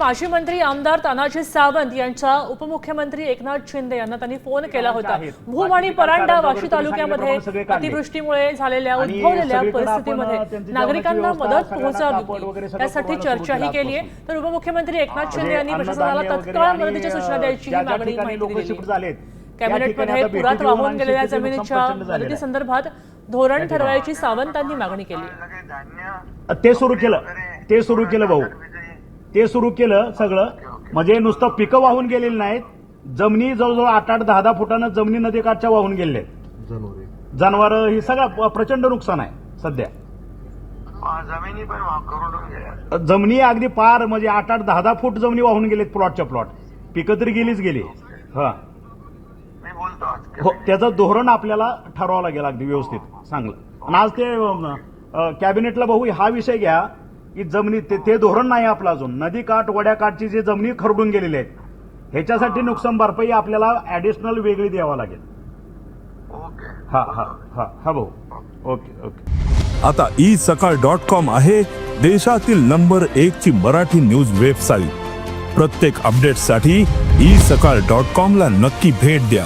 माजी मंत्री आमदार तानाजी सावंत यांच्या उपमुख्यमंत्री एकनाथ शिंदे यांना त्यांनी फोन केला होता. भूम आणि परांडा वाशी तालुक्यामध्ये. अतिवृष्टीमुळे झालेल्या उद्भवलेल्या परिस्थितीमध्ये नागरिकांना मदत पोहोचावी त्यासाठी चर्चाही केलं आहे. तर उपमुख्यमुख्यमंत्री एकनाथ शिंदे यांनी प्रशासनाला तत्काळ मदतीच्या सूचना द्यायची ही मागणी माहिती कॅबिनेटमध्ये पुरात वाहून गेलेल्या जमिनीच्या. मदतीसंदर्भात धोरण ठरवायची सावंतांनी मागणी केली ते सुरू केलं ते सुरू केलं भाऊ ते सुरू केलं सगळं. म्हणजे नुसतं पिकं वाहून गेलेली नाहीत. जमिनी जवळजवळ आठ आठ दहा दहा फुटानं जमिनी नदीकाठच्या वाहून गेलेल्या आहेत. जनावर. ही सगळं प्रचंड नुकसान आहे सध्या. जमिनी पण जमिनी अगदी पार म्हणजे आठ आठ दहा दहा फूट जमिनी वाहून गेलेत प्लॉटच्या प्लॉट. पिकं तरी गेलीच गेली. हा. मी बोलतो आज. हो त्याचं धोरण आपल्याला ठरवावं लागेल अगदी व्यवस्थित चांगलं. आणि आज ते कॅबिनेटला भाऊ हा विषय घ्या. की जमिनी ते ते धोरण नाही आपलं अजून. नदी काठ वड्याकाठची जी जमिनी खरडून गेलेली आहेत ह्याच्यासाठी नुकसान भरपाई आपल्याला ऍडिशनल वेगळी द्यावा लागेल. ओके. हा हा हा हा भाऊ. Okay okay. आता ई सकाळ डॉट कॉम आहे देशातील नंबर एक ची मराठी न्यूज वेबसाईट. प्रत्येक अपडेटसाठी ई सकाळ डॉट कॉम ला नक्की भेट द्या.